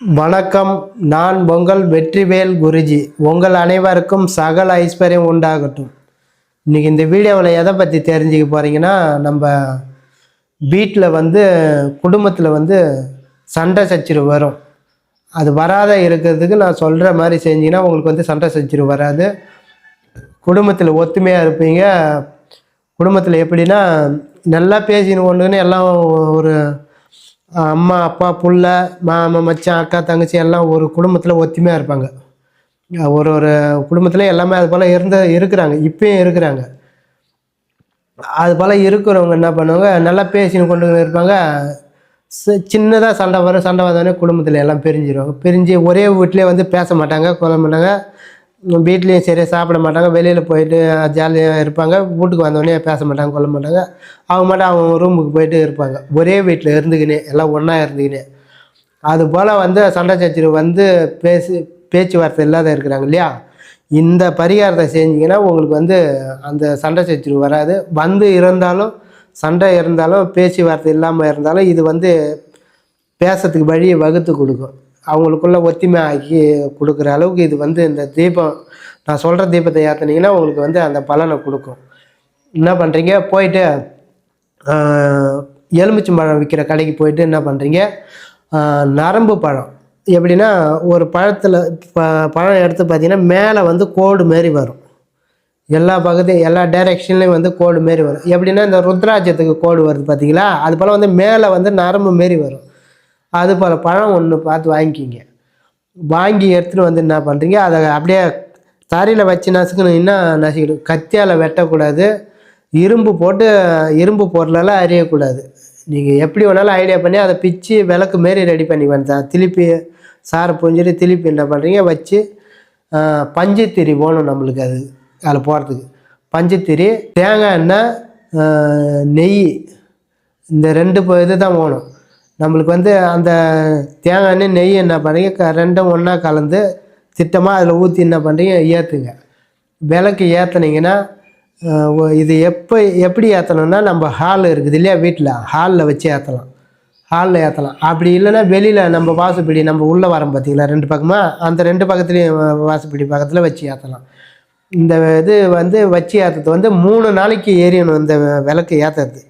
வணக்கம் நான் உங்கள் வெற்றிவேல் குருஜி. உங்கள் அனைவருக்கும் சகல ஐஸ்வர்யம் உண்டாகட்டும். இன்றைக்கி இந்த வீடியோவில் எதை பற்றி தெரிஞ்சுக்க போகிறீங்கன்னா நம்ம வீட்டில் வந்து குடும்பத்தில் வந்து சண்டை சச்சரவு வரும். அது வராத இருக்கிறதுக்கு நான் சொல்கிற மாதிரி செஞ்சீங்கன்னா உங்களுக்கு வந்து சண்டை சச்சரவு வராது. குடும்பத்தில் ஒத்துமையாக இருப்பீங்க. குடும்பத்தில் எப்படின்னா நல்லா பேசின்னு ஒன்றுன்னு எல்லாம் ஒரு அம்மா அப்பா புள்ள மாமா மச்சான் அக்கா தங்கச்சி எல்லாம் ஒரு குடும்பத்தில் ஒத்துமையாக இருப்பாங்க. ஒரு ஒரு குடும்பத்தில் எல்லாமே அது போல் இருந்த இருக்கிறாங்க. இப்பயும் இருக்கிறாங்க. அது போல் இருக்கிறவங்க என்ன பண்ணுவாங்க? நல்லா பேசின்னு கொண்டு இருப்பாங்க. சின்னதாக சண்டை வரும். சண்டை வந்தோடனே குடும்பத்தில் எல்லாம் பிரிஞ்சிருவாங்க பிரிஞ்சு ஒரே வீட்டிலே வந்து பேச மாட்டாங்க கொல்ல மாட்டாங்க. வீட்லேயும் சரியாக சாப்பிட மாட்டாங்க. வெளியில் போயிட்டு ஜாலியாக இருப்பாங்க. வீட்டுக்கு வந்தோடனே பேச மாட்டாங்க கொள்ள மாட்டாங்க. அவங்க மட்டும் அவங்க ரூமுக்கு போயிட்டு இருப்பாங்க. ஒரே வீட்டில் இருந்துக்கினே எல்லாம் ஒன்றா இருந்துக்கினே அதுபோல் வந்து சண்டை சச்சரவு வந்து பேசி பேச்சுவார்த்தை இல்லாத இருக்கிறாங்க இல்லையா? இந்த பரிகாரத்தை செஞ்சிங்கன்னா உங்களுக்கு வந்து அந்த சண்டை சச்சரவு வராது. வந்து இருந்தாலும் சண்டை இருந்தாலும் பேச்சுவார்த்தை இல்லாமல் இருந்தாலும் இது வந்து பேசுறதுக்கு வழியை வகுத்து கொடுக்கும். அவங்களுக்குள்ள ஒத்துமை ஆக்கி கொடுக்குற அளவுக்கு இது வந்து இந்த தீபம் நான் சொல்கிற தீபத்தை ஏற்றுனீங்கன்னா உங்களுக்கு வந்து அந்த பலனை கொடுக்கும். என்ன பண்ணுறீங்க போயிட்டு எலுமிச்சம்பழம் விற்கிற கடைக்கு போயிட்டு என்ன பண்ணுறீங்க நரம்பு பழம். எப்படின்னா ஒரு பழத்தில் ப பழம் எடுத்து பார்த்தீங்கன்னா மேலே வந்து கோடு மாரி வரும். எல்லா பகுதியும் எல்லா டைரெக்ஷன்லேயும் வந்து கோடு மாரி வரும். எப்படின்னா இந்த ருத்ராஜ்யத்துக்கு கோடு வருது பார்த்தீங்களா அது போல் வந்து மேலே வந்து நரம்பு மாரி வரும். அது போல் பழம் ஒன்று பார்த்து வாங்கிக்கிங்க. வாங்கி எடுத்துகிட்டு வந்து என்ன பண்ணுறீங்க அதை அப்படியே தரையில் வச்சு நசுக்கணுன்னா நசுக்கணும் கத்தியால் வெட்டக்கூடாது. இரும்பு போட்டு இரும்பு பொருளெல்லாம் அறியக்கூடாது நீங்கள் எப்படி வேணாலும் ஐடியா பண்ணி அதை பிச்சு விளக்கு மாரி ரெடி பண்ணி வந்தேன் திருப்பி சாரை புரிஞ்சுட்டு திருப்பி என்ன பண்ணுறீங்க வச்சு பஞ்சுத்திரி போகணும் நம்மளுக்கு அது அதில் போகிறதுக்கு பஞ்சத்திரி தேங்காய் எண்ணெய் நெய் இந்த ரெண்டு இது தான் போகணும் நம்மளுக்கு வந்து அந்த தேங்காய் எண்ணெய் நெய் என்ன பண்ணுறீங்க? க ரெண்டும் ஒன்றா கலந்து திட்டமாக அதில் ஊற்றி என்ன பண்ணுறீங்க? ஏற்றுங்க விளக்கு ஏற்றுனீங்கன்னா இது எப்போ எப்படி ஏற்றணும்னா நம்ம ஹால் இருக்குது இல்லையா வீட்டில் ஹாலில் வச்சு ஏற்றலாம் ஹாலில் ஏற்றலாம் அப்படி இல்லைன்னா வெளியில் நம்ம வாசுப்பிடி நம்ம உள்ளே வரோம் பார்த்தீங்களா ரெண்டு பக்கமாக அந்த ரெண்டு பக்கத்துலேயும் வாசுப்பிடி பக்கத்தில் வச்சு ஏற்றலாம் இந்த இது வந்து வச்சு ஏற்றுறது வந்து மூணு நாளைக்கு எரியணும் இந்த விளக்கு ஏற்றுறது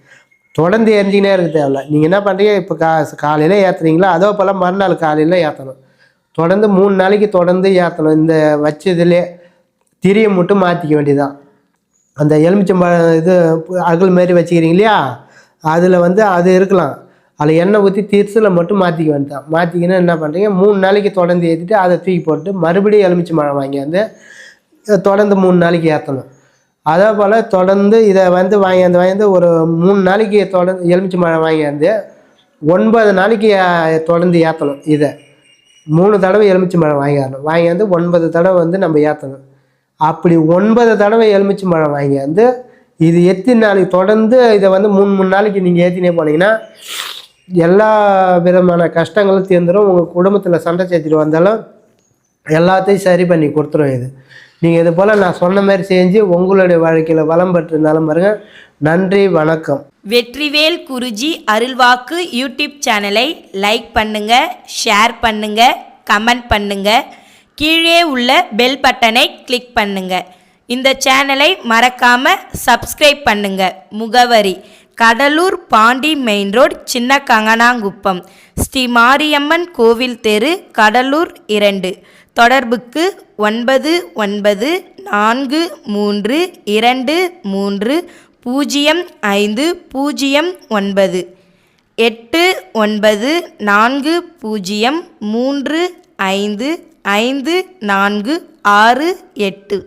தொடர்ந்து எரிஞ்சிக்கினே இருக்க தேவையில்ல. நீங்கள் என்ன பண்ணுறீங்க இப்போ கா காலையில் ஏற்றுறீங்களா அதோ போல் மறுநாள் காலையில் ஏற்றணும் தொடர்ந்து மூணு நாளைக்கு தொடர்ந்து ஏற்றணும் இந்த வச்சதுலே திரியை மட்டும் மாற்றிக்க வேண்டியதான் அந்த எலுமிச்சம்பழம் இது அகல் மாரி வச்சுக்கிறீங்க இல்லையா? அதில் வந்து அது இருக்கலாம். அதில் எண்ணெய் ஊற்றி திருசில் மட்டும் மாற்றிக்க வேண்டியதான் மாற்றிக்கினா என்ன பண்ணுறீங்க மூணு நாளைக்கு தொடர்ந்து ஏற்றிட்டு அதை தூக்கி போட்டு மறுபடியும் எலுமிச்சம்பழம் வாங்கி வந்து தொடர்ந்து மூணு நாளைக்கு ஏற்றணும் அதே போல் தொடர்ந்து இதை வந்து வாங்கியாந்து வாங்கியாந்து ஒரு மூணு நாளைக்கு தொடர்ந்து எலுமிச்சி மழை வாங்கியாந்து ஒன்பது நாளைக்கு தொடர்ந்து ஏற்றணும் இதை. மூணு தடவை எலுமிச்சி மழை வாங்கிடணும் வாங்கியாந்து ஒன்பது தடவை வந்து நம்ம ஏற்றணும் அப்படி ஒன்பது தடவை எலுமிச்சி மழை வாங்கியாந்து இது எத்தனை நாளைக்கு தொடர்ந்து இதை வந்து மூணு மூணு நாளைக்கு நீங்கள் ஏற்றினே போனீங்கன்னா எல்லா விதமான கஷ்டங்களும் தீர்ந்துடும் உங்கள் குடும்பத்தில் சண்டை சேர்த்துட்டு வந்தாலும் எல்லாத்தையும் சரி பண்ணி கொடுத்துரும் இது. நீங்கள் இது போல் நான் சொன்ன மாதிரி செஞ்சு உங்களுடைய வாழ்க்கையில் வளம் பெற்றிருந்தாலும் பாருங்க. நன்றி வணக்கம். வெற்றிவேல் குருஜி அருள்வாக்கு யூடியூப் சேனலை லைக் பண்ணுங்க ஷேர் பண்ணுங்க கமெண்ட் பண்ணுங்க. கீழே உள்ள பெல் பட்டனை கிளிக் பண்ணுங்க. இந்த சேனலை மறக்காம சப்ஸ்கிரைப் பண்ணுங்க. முகவரி கடலூர் பாண்டி மெயின் ரோட் சின்ன கங்கனாங்குப்பம் ஸ்ரீ மாரியம்மன் கோவில் தெரு கடலூர் இரண்டு. தொடர்புக்கு ஒன்பது ஒன்பது நான்கு மூன்று இரண்டு மூன்று பூஜ்ஜியம் ஐந்து பூஜ்ஜியம் ஒன்பது. எட்டு ஒன்பது நான்கு பூஜ்ஜியம் மூன்று ஐந்து ஐந்து நான்கு ஆறு எட்டு.